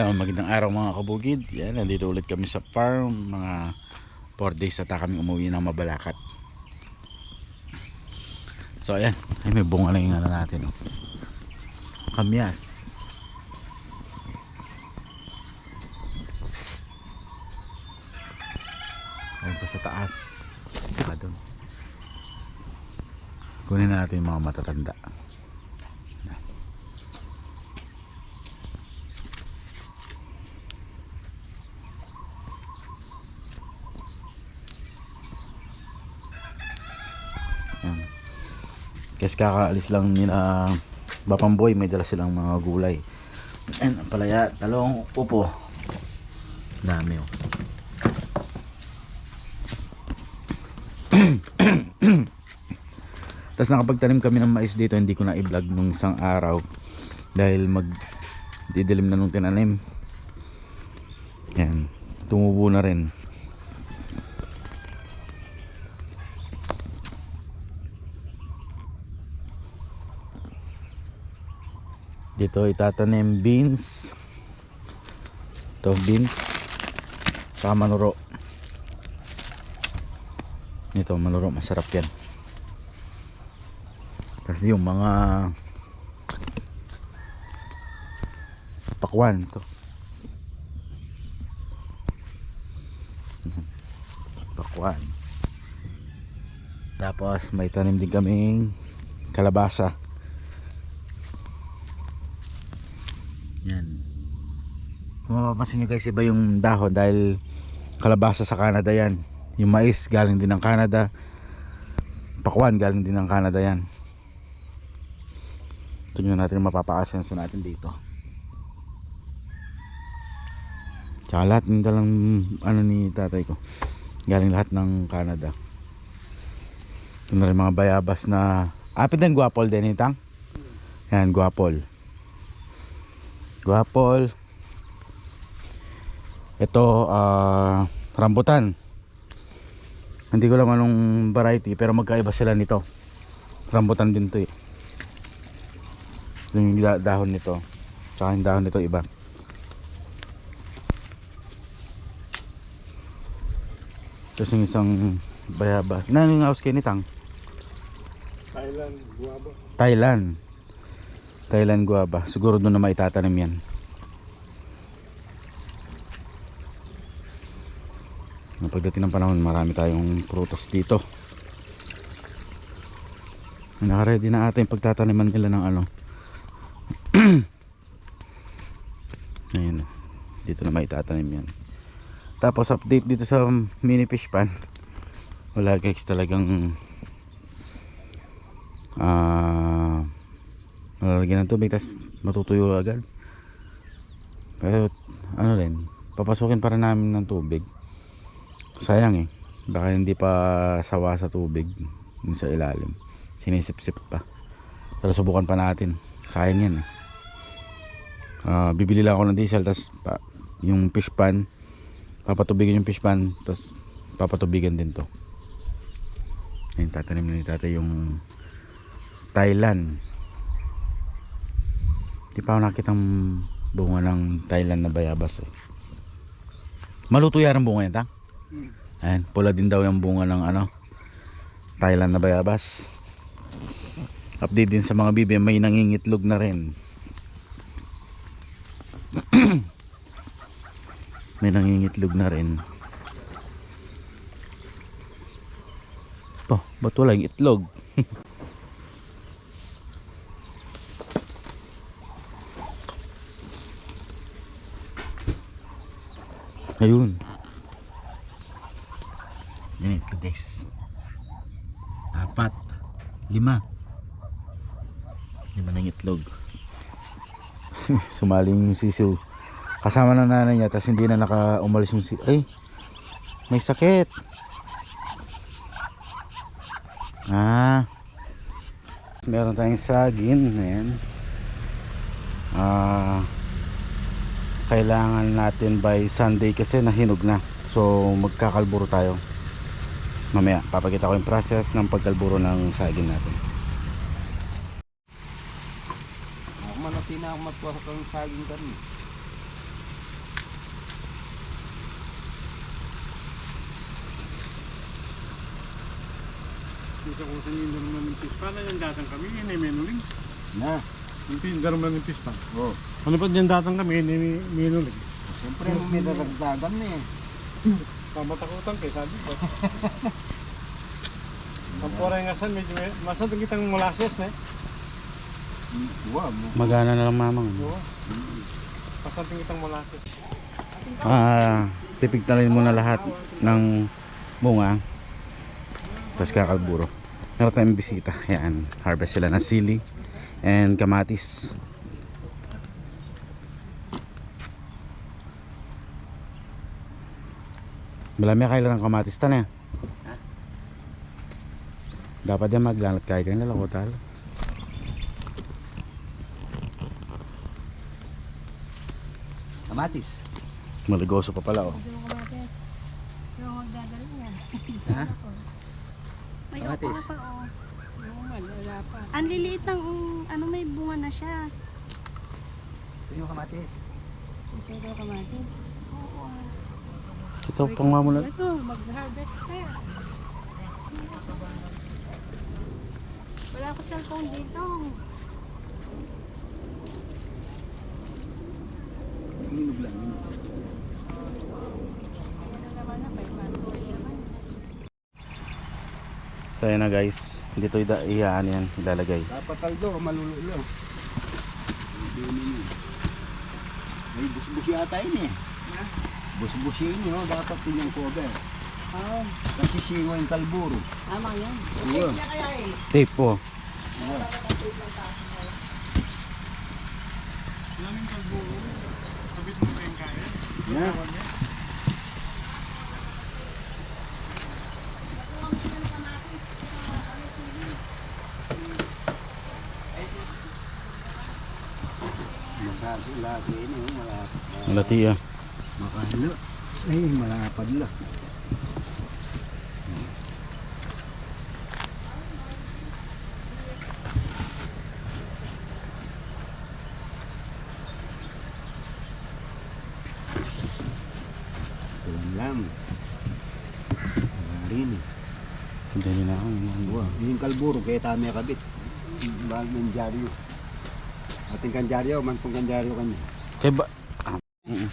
Yan, magandang araw mga kabugid. Yan, nandito ulit kami sa farm. Mga 4 days ata kami umuwi ng Mabalakat. So ayan, ay may bunga na yung ano natin. Oh. Kamyas. Ayun pa sa taas. Saka doon. Kunin na natin yung mga matatanda. Kakaalis lang nila Bapang Boy, may dala silang mga gulay. Ayan, ang palaya, talong, upo. Dami oh. Tapos nakapagtanim kami ng mais dito, hindi ko na i-vlog nung isang araw dahil mag didilim na nung tinanim. Yan, tumubo na rin. Dito itatanim beans. Ito beans. Saka manuro. Ito manuro masarap yan. Kasi yung mga pakwan to. Pakwan. Tapos may tanim din kaming kalabasa. Yan. Kung mapapansin nyo guys, iba yung dahon dahil kalabasa sa Canada yan. Yung mais galing din ng Canada. Pakwan galing din ng Canada yan. Tingnan natin yung mapapaasenso natin dito. Tsaka lahat ng dalang ano ni tatay ko. Galing lahat ng Canada. Ito na rin mga bayabas na apit din guapol din itang. Yan, guapol. Guapol. Ito, ah, rambutan. Hindi ko lang anong variety pero magkaiba sila nito. Rambutan din to eh. Yung da- dahon nito. Tsaka yung dahon nito iba. Tapos yung isang bayaba. Na yung house kayo nitang? Thailand, guava. Thailand. Thailand guava. Siguro doon na maitatanim yan. Na Pagdating ng panahon, marami tayong prutas dito. Nakaready na ata yung pagtataniman nila ng ano. Ayun. Dito na maitatanim yan. Tapos update dito sa mini fish pan. Wala guys talagang ah lalagyan ng tubig tapos matutuyo agad pero ano rin papasukin para namin ng tubig sayang eh. Baka hindi pa sawa sa tubig yung sa ilalim. Sinisip-sip pa. Pero subukan pa natin. Sayang yan eh. Ah, bibili lang ako ng diesel tapos pa, yung fish pan. Papatubigan yung fish pan tapos papatubigan din to. Ayun tatanim na ni tatay yung Thailand. Di pa ako nakitang bunga ng Thailand na bayabas eh. maluto yan ang bunga yan ta? Ayan, pula din daw yung bunga ng ano Thailand na bayabas. Update din sa mga bibi may nangingitlog na rin. May nangingitlog na rin. To ba't wala yung itlog? Ayun yan ito guys apat lima lima ng itlog. Sumaling yung sisiw. Kasama ng nanay niya tapos hindi na naka umalis yung sisiw ay may sakit. Ah. Meron tayong sagin ayan ah. Kailangan natin by Sunday kasi nahinog na. So magkakalburo tayo. Mamaya papakita ko yung process ng pagkalburo ng sagin natin na ako magkuha ng saging kanin. Dito ko sa nindar mo ng pispan na yung datang kami, yun ay menuling. Na? Yung pindar mo ng pispan? Oo. Ano pa yung datang kami, yun ay menuling? Siyempre, may dadagdagan na eh. Pamatakutan kayo, sabi ko. Ang pura yung asan, medyo masad kitang molasses na eh. Mo. Magana na lang mamang. Oo. Masadang kitang molasses. Ah, pipigtalin muna lahat ng bunga. Tapos kakalburo. Meron tayong bisita. Yan, harvest sila ng sili and kamatis. Malami kailan ng kamatis ta na. Dapat yan maglalat kaya kayo nila ko talo. Kamatis. Maligoso pa pala oh. Pero magdadala niya. Ha? May Kamatis. opa pa oh. Wala pa. Ang liliit ng um, ano may bunga na siya. Sino kamatis? Gusto daw kamatis. Oo. Ito pang mamula. Ito, mag-harvest ka. Wala ko cellphone dito. Minog lang. Naman na, 500 naman. So ayan na guys. Dito ida iyan yan ilalagay. Dapat kaldo, malululo. Hindi yun. May busbus yata yun eh. Busbus yun eh, oh. dapat yun yung cover. Oo. Kasi siwa yung kalburo. Tama yan. Oo. Tape po. Namin kalburo. Sabit mo pa yung kaya. Yeah. Malati ah. Makahalo. Ay, malapad lang. Tulan lang. Wala rin eh. Hindi nyo na ako. Buwa. Yung kalburo, kaya tami kabit. Bahal ng dyaryo. Ating kandyaryo, mantong kandyaryo kanya. Kaya ba? Ah, mm, mm.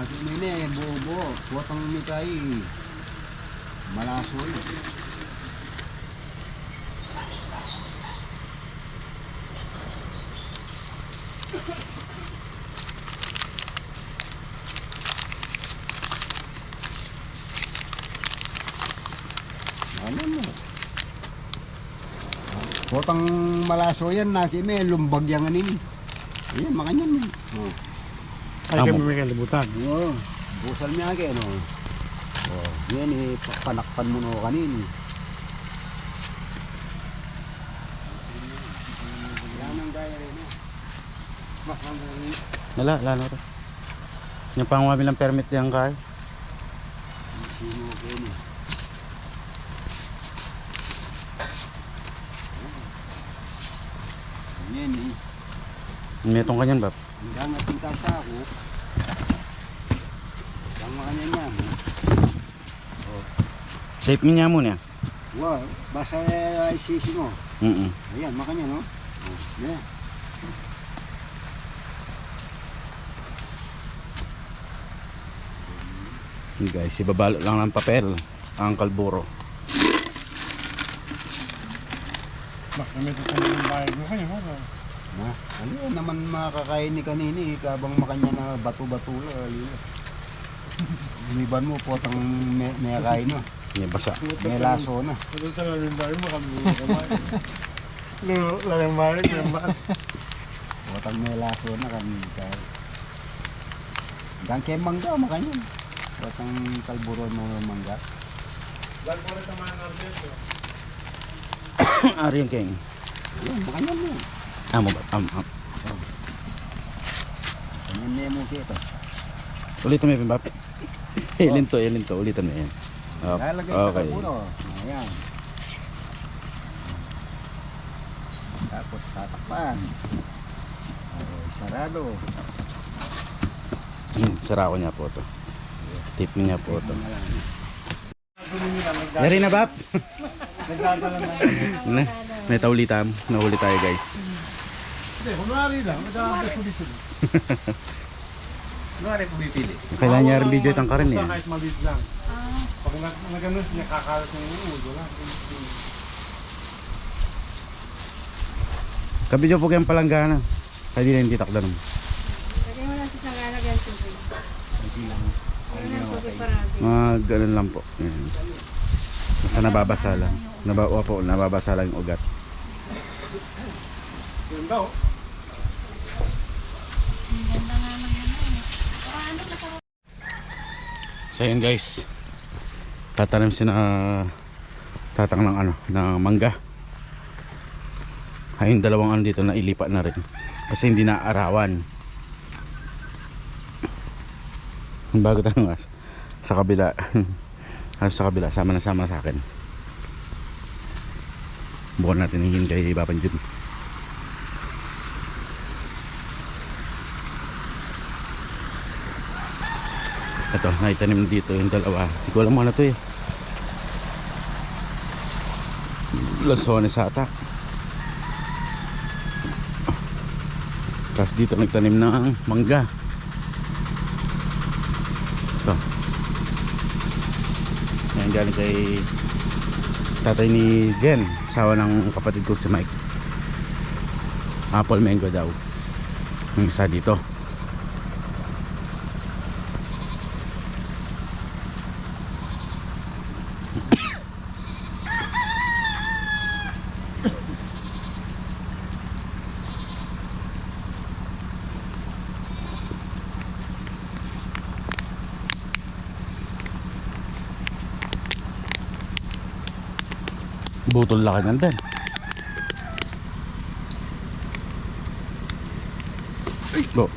Ating nene, buo-buo. Kuwatang mitay. Malaso yun. Ano mo? Kuwatang malaso yan, nakime, lumbag yang anin. Ayan, makanyan mo. Oh. Ay Amo. kami may kalibutan. Oo. Busal niya kaya no. Oh, yan eh pa- panakpan mo no kanin. Yan ang gaya rin eh. Nala, lalo rin. Yung pangwabi ng permit yan kay. Sino ko yun eh. Yan eh. Metong kanyan ba? Hanggang ating kasa ako. Hanggang makanya niya. Safe niya muna. Wow, basta ay sisi mo. Mm -mm. Ayan, makanya no. Oh, yeah. Guys, ibabalo lang ng papel ang kalburo. Bak, kami ito kung yung bayad mo kayo. Ano? Ha? Ano yun naman makakain ni kanini kabang makanya na bato-bato la alila. Lumiban mo potang may, may kain mo. May basa. May laso na. Ito sa namin bahay mo kami lang yung bahay ko yung bahay. Potang may laso na kami kay. Dan kay mangga makanya. Potang kalburo mo mangga. Rin tamahan ng dito. Ari yung king. Yan, makanya mo. Amo? Am, am. Kanyan mo kita. Ulitin mo yung bap. Ilin to, ilin to. Ulitin mo yan. Up. Lalagay sa Okay. kalburo. Ayan. Tapos tatakpan. Okay, sarado. Hmm, Sara ko niya po to. Tip niya po to. Yari na bab. Na. Na, may taulitam. Nahuli tayo guys. Hindi, kunwari lang. Nagdadala ko dito. Kailangan niya rin video itang karin eh. Kahit maliit lang. Pag nag nagano niya kakalat ng ulo lang. Kabidyo po kayong palanggana. Kaya di na hindi takda naman. Lagay mo lang sa sangalag yan tubig. Ayun ang tubig parati. Mga ganun lang po. Yan. Basta nababasa lang. Naba, opo, nababasa lang yung ugat. Yun daw. So yun guys. Tatanim si na tatang ng ano, ng mangga. Ay yung dalawang ano dito na ilipat na rin. Kasi hindi na arawan. Bago tayo nga sa kabila. ano sa kabila, sama na sama sa akin. Bukan natin hingin kay Bapan Jun. Ito, naitanim dito yung dalawa. Hindi ko alam ano to eh. Lasones ata. Tapos dito nagtanim ng mangga. Ito. Yan galing kay tatay ni Jen, asawa ng kapatid ko si Mike. Apple mango daw. Yung isa dito. Butol laki ng din. Go.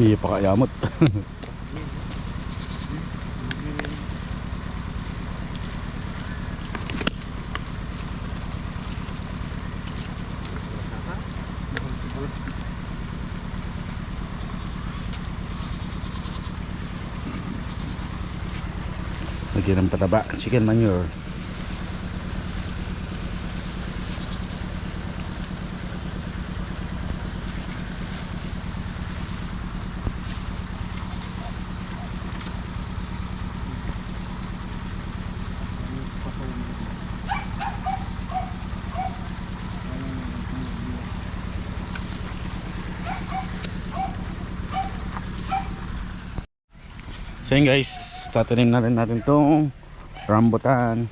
Hindi pa kayamot. Lagyan ng pataba. Chicken manure. So guys, tatanim na rin natin tong rambutan.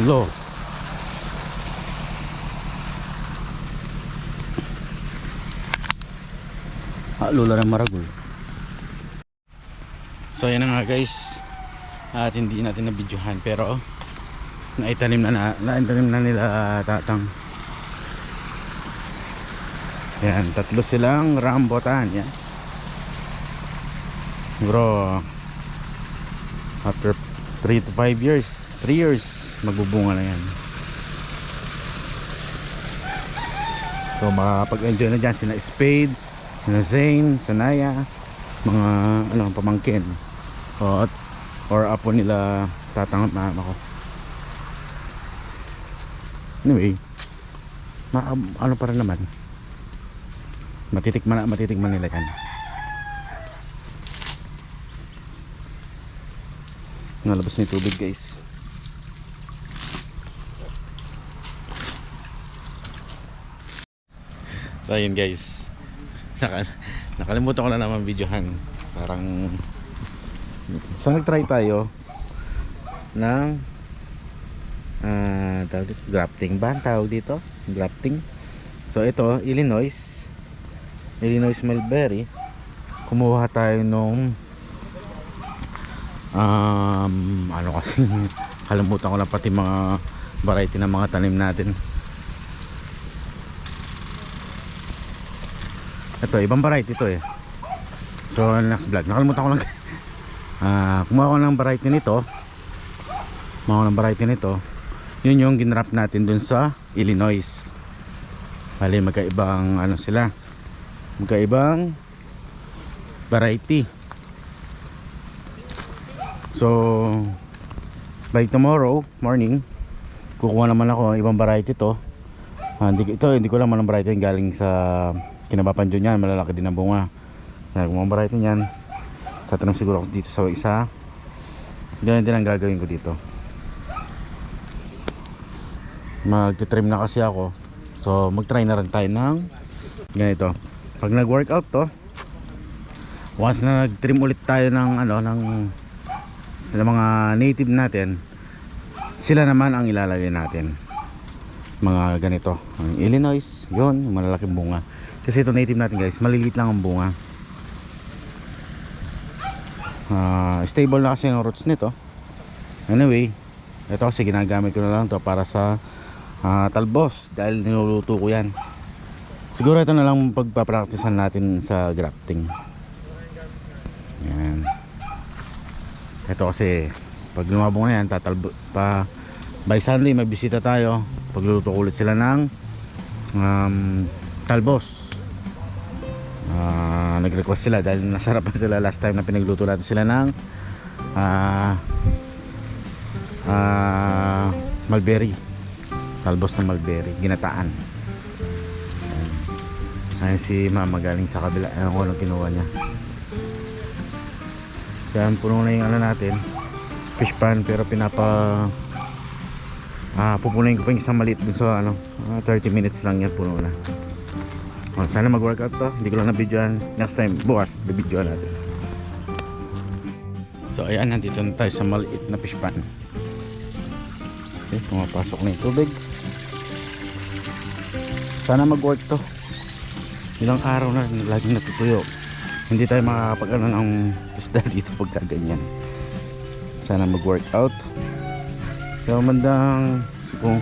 Tatlo. Ah, lula ng maragol. So yan na nga guys. At hindi natin na videohan pero naitanim na, na naitanim na nila tatang. Yan, tatlo silang rambutan. Yan. Bro, after 3 to 5 years, 3 years, magbubunga na yan. So makakapag-enjoy na dyan sina Spade, sina Zane, Sanaya, mga ano, pamangkin. O, at, or apo nila tatang at mama ko. Anyway, ma ano pa rin naman. Matitikman, matitikman nila yan. Nalabas na yung tubig guys. So ayun guys. Naka, nakalimutan ko na naman videohan. Parang so nag-try tayo ng ah tawag dito, grafting ba ang tawag dito? Grafting. So ito, Illinois Illinois Mulberry, kumuha tayo nung um, ano kasi kalimutan ko na pati mga variety ng mga tanim natin. Ito, ibang variety ito eh. So, next vlog. Nakalimutan ko lang. Ah, kumuha ko ng variety nito. Kumuha ko ng variety nito. Yun yung ginrap natin dun sa Illinois. Bali, magkaibang ano sila. Magkaibang variety. So, by tomorrow morning, kukuha naman ako ng ibang variety to. Ah, hindi, ito, hindi ko lang ng variety galing sa kinabapanjo niyan. Malalaki din ang bunga. Kaya kung ang variety niyan, tatanong siguro ako dito sa isa. Ganyan din ang gagawin ko dito. Magtitrim na kasi ako. So, magtry na rin tayo ng ganito. Pag nag-workout to, once na nag-trim ulit tayo ng ano, ng sa mga native natin, sila naman ang ilalagay natin. Mga ganito. Ang Illinois, yon yung malalaking bunga. Kasi ito native natin guys, maliliit lang ang bunga. Ah, stable na kasi ang roots nito. Anyway, ito kasi ginagamit ko na lang to para sa ah, talbos dahil niluluto ko yan. Siguro ito na lang pagpapracticean natin sa grafting. Yan. Ito kasi pag lumabong na yan, tatalbo pa by Sunday may bisita tayo. Pagluluto ulit sila ng um, talbos. Ah, nag-request sila dahil nasarapan sila last time na pinagluto natin sila ng ah ah mulberry. Talbos ng mulberry ginataan. Ayun si mama galing sa kabila. Ayun ko anong kinuha niya. Yan puno na yung ano natin fish pan pero pinapa ah pupunuin ko pa yung isang maliit dun sa ano ah, 30 minutes lang yan puno na Oh, sana mag-workout to. Hindi ko lang na-videoan. Next time, bukas, bibidyoan natin. So, ayan, nandito na tayo sa maliit na fish pan. Okay, pumapasok na yung tubig. Sana mag-work to. Ilang araw na, laging natutuyo. Hindi tayo makakapag ano ng isda dito pagka ganyan. Sana mag-workout. So, mandang, kung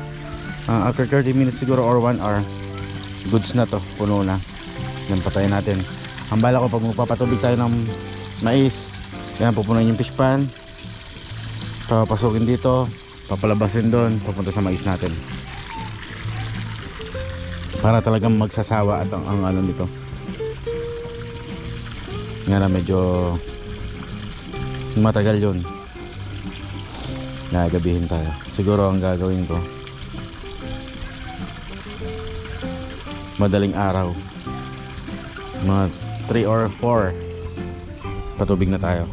ah, after 30 minutes siguro or 1 hour, goods na to puno na. Yan patayin natin. Ang bala ko pag magpapatubig tayo ng mais yan pupunuin yung fish pan. Papasukin dito papalabasin doon papunta sa mais natin. Para talagang magsasawa at ang, ang ano nito. Nga na medyo matagal yun. Nagabihin tayo. Siguro ang gagawin ko madaling araw. Mga 3 or 4 patubig na tayo